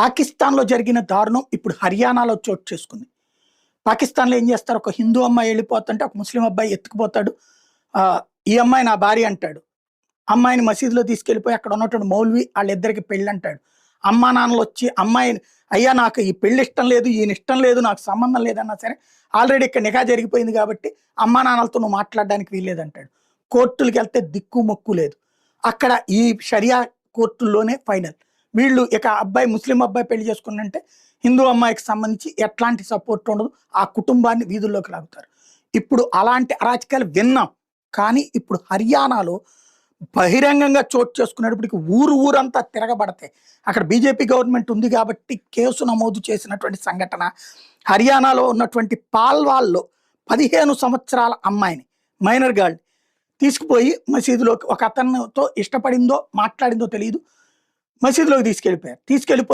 పాకిస్తాన్లో జరిగిన దారుణం ఇప్పుడు హర్యానాలో చోటు చేసుకుంది. పాకిస్తాన్లో ఏం చేస్తారు? ఒక హిందూ అమ్మాయి వెళ్ళిపోతుంటే ఒక ముస్లిం అబ్బాయి ఎత్తుకుపోతాడు. ఈ అమ్మాయి నా భార్య అంటాడు. అమ్మాయిని మసీదులో తీసుకెళ్ళిపోయి అక్కడ ఉన్నటువంటి మౌల్వి వాళ్ళిద్దరికి పెళ్ళి అంటాడు. అమ్మా నాన్నలు వచ్చి అమ్మాయిని అయ్యా నాకు ఈ పెళ్ళి ఇష్టం లేదు ఈయన ఇష్టం లేదు నాకు సంబంధం లేదన్నా సరే ఆల్రెడీ ఇక్కడ నిఘా జరిగిపోయింది కాబట్టి అమ్మా నాన్నలతో నువ్వు మాట్లాడడానికి వీల్లేదంటాడు కోర్టులకు వెళ్తే దిక్కు మొక్కు లేదు. అక్కడ ఈ షరియా కోర్టుల్లోనే ఫైనల్. వీళ్ళు ఇక అబ్బాయి ముస్లిం అబ్బాయి పెళ్ళి చేసుకున్నంటే హిందూ అమ్మాయికి సంబంధించి ఎట్లాంటి సపోర్ట్ ఉండదు. ఆ కుటుంబాన్ని వీధుల్లోకి లాగుతారు. ఇప్పుడు అలాంటి అరాచకాలు విన్నాం. కానీ ఇప్పుడు హర్యానాలో బహిరంగంగా చోటు చేసుకునేటప్పటికి ఊరు ఊరంతా తిరగబడతాయి అక్కడ బీజేపీ గవర్నమెంట్ ఉంది కాబట్టి కేసు నమోదు చేసినటువంటి సంఘటన హర్యానాలో ఉన్నటువంటి పాల్వాల్లో పదిహేను సంవత్సరాల అమ్మాయిని మైనర్ గర్ల్ తీసుకుపోయి మసీదులోకి ఒక అతనితో ఇష్టపడిందో మాట్లాడిందో తెలియదు మసీదులోకి తీసుకెళ్ళిపోయారు. తీసుకెళ్ళిపో